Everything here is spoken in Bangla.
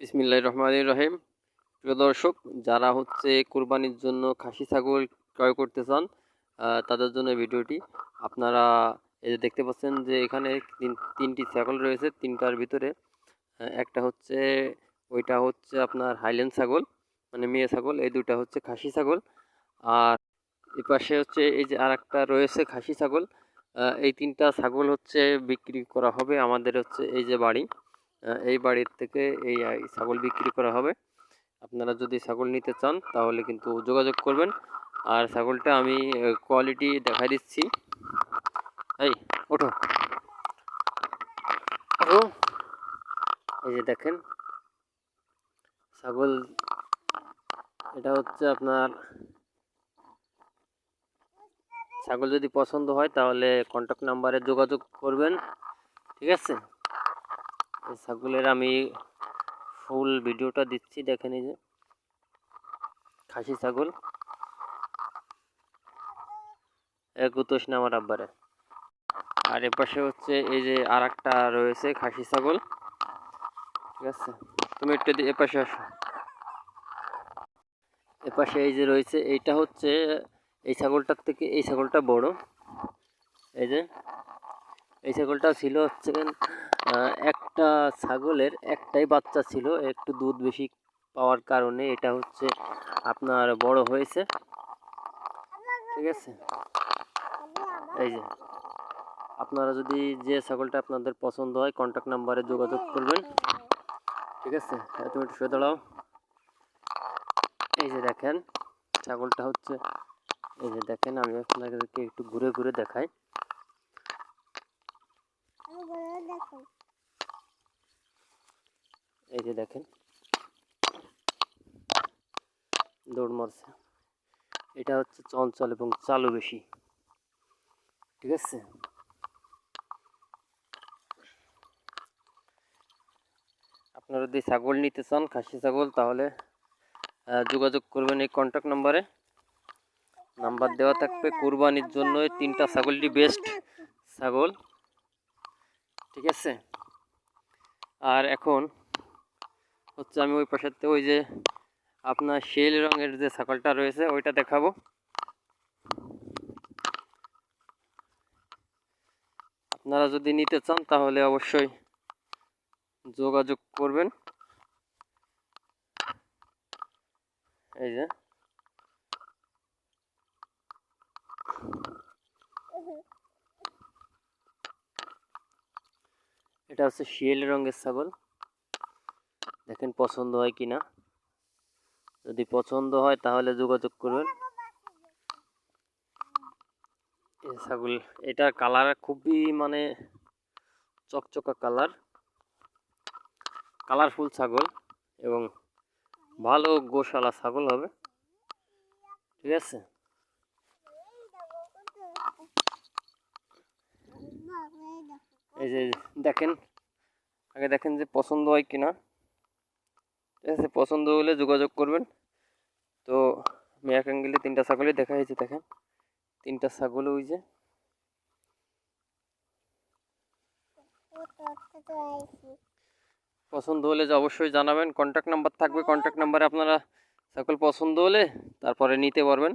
বিসমিল্লাহ রহমান রহিম। প্রিয় দর্শক, যারা হচ্ছে কোরবানির জন্য খাসি ছাগল ক্রয় করতে চান তাদের জন্য ভিডিওটি আপনারা এই যে দেখতে পাচ্ছেন যে এখানে তিন, তিনটি ছাগল রয়েছে, তিনটার ভিতরে একটা হচ্ছে, ওইটা হচ্ছে আপনার হাইল্যান্ড ছাগল মানে মেয়ে ছাগল, এই দুটা হচ্ছে খাসি ছাগল। আর এই পাশে হচ্ছে এই যে আর একটা রয়েছে খাসি ছাগল এই তিনটা ছাগল হচ্ছে বিক্রি করা হবে আমাদের হচ্ছে এই যে বাড়ি। এই বাড়ির থেকে এই ছাগল বিক্রি করা হবে। আপনারা যদি ছাগল নিতে চান, তাহলে কিন্তু যোগাযোগ করবেন। আর ছাগলটা আমি কোয়ালিটি দেখাই দিচ্ছি। এই, ওঠো। এই যে দেখেন, ছাগল, এটা হচ্ছে আপনার, ছাগল যদি পছন্দ হয়, তাহলে কন্ট্যাক্ট নাম্বারে যোগাযোগ করবেন। ঠিক আছে? ছাগলের আমি ফুল ভিডিওটা দিচ্ছি, দেখেন এই যে। খাসি ছাগল। একুতোষ না আমার আব্বারে। আর এপাশে হচ্ছে এই যে আর একটা রয়েছে খাসি ছাগল। ঠিক আছে? তুমি একটু এপাশে আসো। এপাশে এই যে রয়েছে, এইটা হচ্ছে এই ছাগলটার থেকে, এই ছাগলটা বড়। এই যে এই ছাগলটা ছিল হচ্ছে একটা ছাগলের একটাই বাচ্চা ছিল, একটু দুধ বেশি পাওয়ার কারণে এটা হচ্ছে আপনার বড় হয়েছে। ঠিক আছে? এই যে, আপনারা যদি যে ছাগলটা আপনাদের পছন্দ হয় কন্ট্যাক্ট নাম্বারে যোগাযোগ করবেন। ঠিক আছে? তুমি একটু শুয়ে দাঁড়াও। এই যে দেখেন, ছাগলটা হচ্ছে, এই যে দেখেন, আমি আপনাদেরকে একটু ঘুরে ঘুরে দেখাই। এই যে দেখেন। দৌড় মারছে। এটা হচ্ছে চঞ্চল এবং চালু বেশি। ঠিক আছে? আপনারা যদি ছাগল নিতে চান খাসি ছাগল তাহলে যোগাযোগ করবেন এই কন্ট্যাক্ট নাম্বারে নাম্বার দেওয়া থাকবে কুরবানির জন্য তিনটা ছাগলটি বেস্ট ছাগল। ঠিক আছে? আর এখন হচ্ছে আমি ওই পাশেতে ওই যে আপনার শেল রঙের যে ছাগলটা রয়েছে, ওইটা দেখাবো। আপনারা যদি নিতে চান তাহলে অবশ্যই যোগাযোগ করবেন। এই যে এটা হচ্ছে শিয়েল রঙের ছাগল। দেখেন পছন্দ হয় কি না যদি পছন্দ হয় তাহলে যোগাযোগ করবেন। ছাগল এটার কালার খুবই মানে চকচকা কালার কালারফুল ছাগল এবং ভালো গোশালা ছাগল হবে। ঠিক আছে? এই যে, দেখেন আগে দেখেন যে পছন্দ হয় কিনা। ঠিক আছে, পছন্দ হলে যোগাযোগ করবেন। তো অ্যাঙ্গেলে তিনটা ছাগলই দেখা হয়েছে, দেখেন। তিনটা ছাগল ওই যে। পছন্দ হলে যে অবশ্যই জানাবেন। কন্ট্যাক্ট নাম্বার থাকবে। কন্ট্যাক্ট নাম্বারে আপনারা ছাগল পছন্দ হলে তারপরে নিতে পারবেন।